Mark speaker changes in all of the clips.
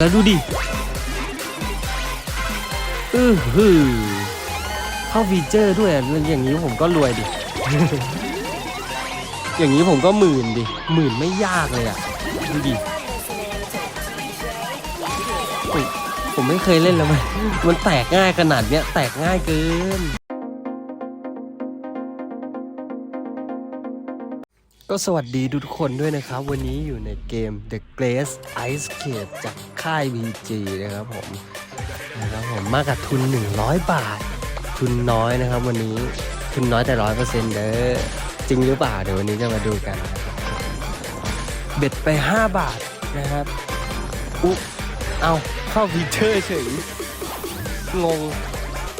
Speaker 1: แล้วดูดิอือหือเข้าฟีเจอร์ด้วยอะอย่างนี้ผมก็รวยดิ อย่างนี้ผมก็หมื่นดิ หมื่นไม่ยากเลยอะ ดูดิอุ๊ยผมไม่เคยเล่นแล้วมันมันแตกง่ายขนาดเนี้ย แตกง่ายเกิน ก็สวัสดีทุกคนด้วยนะครับ วันนี้อยู่ในเกม The Glaze Ice Skate จากค่าย VG นะครับผมนะครับผมมากับทุน 100 บาท ทุนน้อยนะครับ วันนี้ทุนน้อยแต่ร้อยเปอร์เซ็นต์เด้อจริงหรือเปล่าเดี๋ยววันนี้จะมาดูกันนะครับเบ็ดไป 5 บาทนะครับอุ๊เอาเข้าฟีเจอร์เฉยงง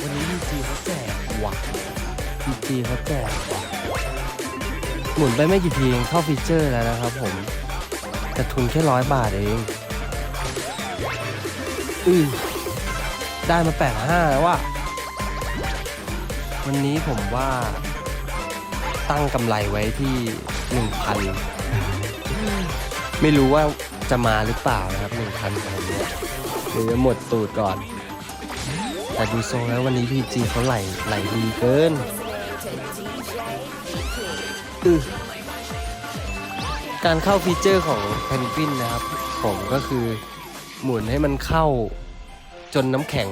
Speaker 1: วันนี้ VG เขาแจกว่ะ VG เขาแจกว่ะ หมุนไปไม่กี่ทีเองเข้าฟีเจอร์แล้วนะครับผมแต่ทุนแค่ร้อยบาทเองอือได้มาแปดห้าแล้วว่ะวันนี้ผมว่าตั้งกำไรไว้ที่หนึ่งพันไม่รู้ว่าจะมาหรือเปล่านะครับหนึ่งพันของเนี่ยหรือจะหมดตูดก่อน แต่ดูทรงแล้ววันนี้พีจีเขาไหลไหลดีเกินือการเข้าฟีเจอร์ของเพนกวินนะครับ ผมก็คือหมุนให้มันเข้าจนน้ำแข็ง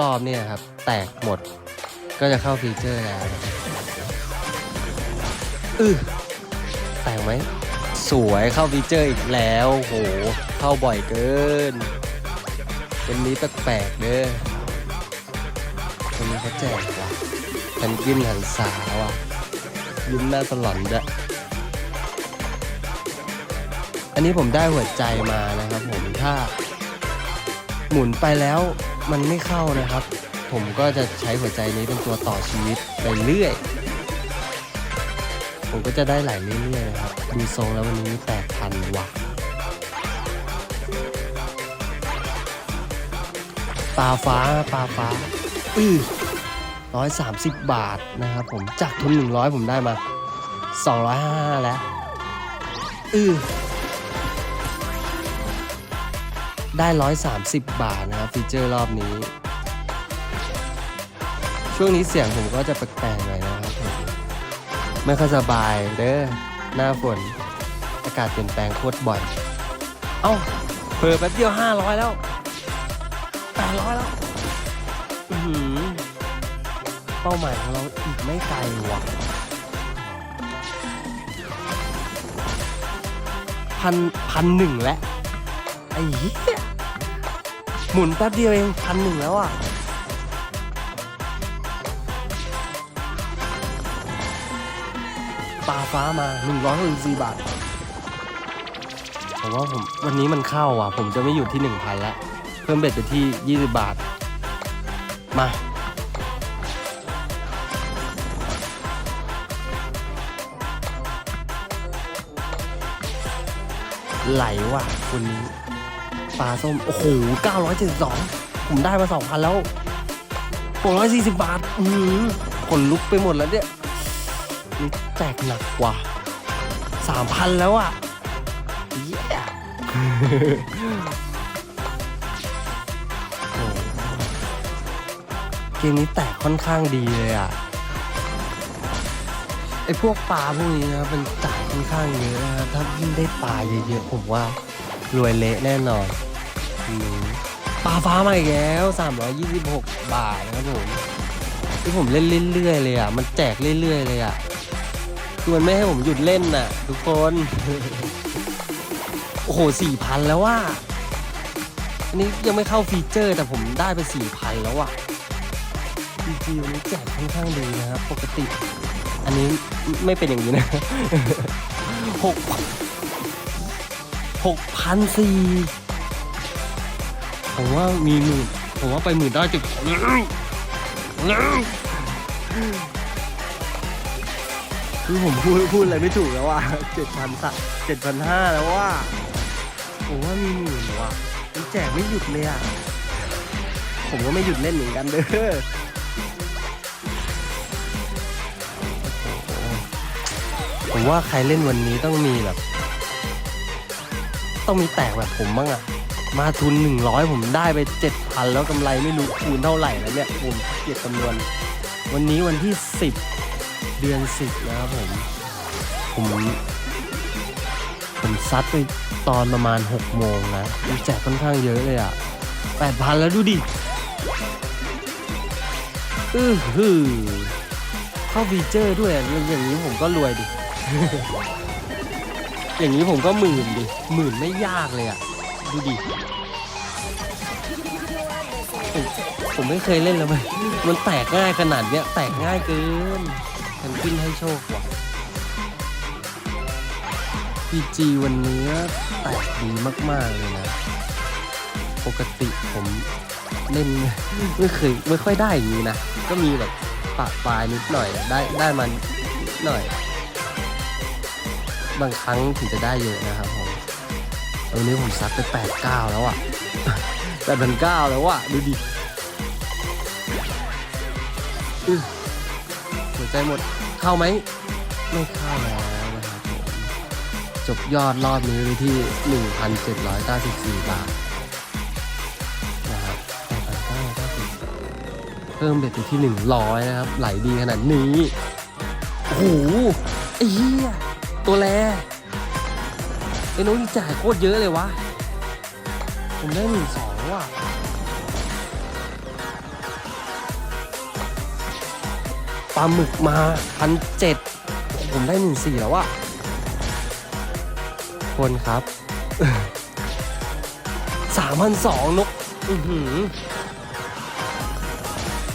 Speaker 1: รอบๆเนี่ยครับ แตกหมดก็จะเข้าฟีเจอร์แล้วอือแตกไหม สวยเข้าฟีเจอร์อีกแล้วโหเข้าบ่อยเกินวันนี้แปลกเด้อวันนี้เขาแจกว่ะเพนกวินหันสาว่ะ ยิ้มหน้าสลอนด้วยอันนี้ผมได้หัวใจมานะครับผมถ้า หมุนไปแล้วมันไม่เข้านะครับ ผมก็จะใช้หัวใจนี้เป็นตัวต่อชีวิตไปเรื่อย ผมก็จะได้ไหลเรื่อยๆนะครับดูทรงแล้ววันนี้แตกพันว่ะปลาฟ้าปลาฟ้าอือ ร้อยสามสิบบาทนะครับผมจากทุนหนึ่งร้อยผมได้มาสองร้อยห้าแล้วอือได้ร้อยสามสิบบาทนะครับฟีเจอร์รอบนี้ ช่วงนี้เสียงผมก็จะแปลกๆหน่อยนะครับผมไม่ค่อยสบายเด้อหน้าฝน อากาศเปลี่ยนแปลงโคตรบ่อย เอ้าเพิ่มแป๊บเดียวห้าร้อยแล้วแปดร้อยแล้ว อือ เป้าหมายของเราอีกไม่ไกลว่ะพันพันหนึ่งแล้วไอ้เหี้ยหมุนแป๊บเดียวเองพันหนึ่งแล้วอะปลาฟ้ามาหนึ่งร้อยหกสี่บาทผมว่าผมวันนี้มันเข้าอะ ผมจะไม่อยู่ที่หนึ่งพันแล้ว เพิ่มเบ็ดไปที่ยี่สิบบาท มา ไหลว่ะคนนี้ปลาส้ม โอ้โห 972 ผมได้มา 2,000 แล้ว 640 บาท อืมขนลุกไปหมดแล้วเนี่ยนี่แจกหนักกว่า 3,000 แล้วอะเย้เกมนี้แตกค่อนข้างดีเลยอะ ไอพวกปลาพวกนี้นะครับมันจ่าย ค่อนข้างเยอะนะถ้ายิ่งได้ปลาเยอะๆผมว่ารวยเละแน่นอนปลาฟ้ามาอีกแล้ว 326 บาทนะครับผมที่ผมเล่นเรื่อยๆเลยอะ มันแจกเรื่อยๆเลยอะคือมันไม่ให้ผมหยุดเล่นน่ะ ทุกคน โอ้โห4,000แล้วว่าอันนี้ยังไม่เข้าฟีเจอร์แต่ผมได้ไป4,000แล้วอะจริงๆวันแจกค่อนข้างดีนะครับ ปกติ อันนี้ไม่เป็นอย่างนี้นะหกหกพันสี่ผมว่ามีหมื่นผมว่าไปหมื่นได้จุดคือผมพูดพูดอะไรไม่ถูกแล้วว่าเจ็ดพันสักเจ็ดพันห้าแล้วว่าผมว่ามีหมื่นว่ะแจกไม่หยุดเลยอะผมก็ไม่หยุดเล่นเหมือนกันเด้อ ผมว่าใครเล่นวันนี้ต้องมีแบบ ต้องมีแตกแบบผมบ้างอะมาทุน 100 ผมได้ไป 7,000 แล้วกำไรไม่รู้คูณเท่าไหร่แล้วเนี่ยผมเกียดคำนวณ วันนี้วันที่ 10 เดือน 10 นะครับผม ผมผมซัดไปตอนประมาณ 6 โมงนะดูแจกค่อนข้างเยอะเลยอะ8,000 แล้วดูดิอือหือเข้าฟีเจอร์ด้วยอะอย่างนี้ผมก็รวยดิ อย่างนี้ผมก็หมื่นดิหมื่นไม่ยากเลยอะ ดูดิผมผมไม่เคยเล่นแล้วมันมันแตกง่ายขนาดเนี้ย แตกง่ายเกินมันขึ้นให้โชคว่ะ PG วันนี้แตกดีมาก ๆ เลยนะ ปกติผมเล่นไม่เคยไม่ค่อยได้อย่างนี้นะ ก็มีแบบปะปลายนิดหน่อยได้ได้มันหน่อย บางครั้งถึงจะได้เยอะนะครับผมวันนี้ผมซัดไปแปดเก้าแล้วอะแปดพันเก้าแล้วอะดูดิหัวใจหมดเข้าไหมไม่เข้าแล้วนะครับผมจบยอดรอบนี้ไปที่1,794บสี่บาทนะครับ8,990เก้าสิบเพิ่มเบ็ดไปที่100นะครับ ไหลดีขนาดนี้โอ้โหไอ้เหี้ย ตัวแรไอ้น้องนี่จ่ายโคตรเยอะเลยวะ ผมได้หนึ่งสองว่ะปลาหมึกมาพันเจ็ดผมได้หนึ่งสี่แล้วอะคนครับสามพันสองนก อือหือ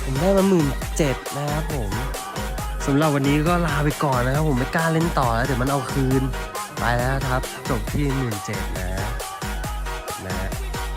Speaker 1: ผมได้มาหมื่นเจ็ดนะครับผม สำหรับวันนี้ก็ลาไปก่อนนะครับ ผมไม่กล้าเล่นต่อแล้วเดี๋ยวมันเอาคืน ไปแล้วครับ จบที่หมื่นเจ็ดนะ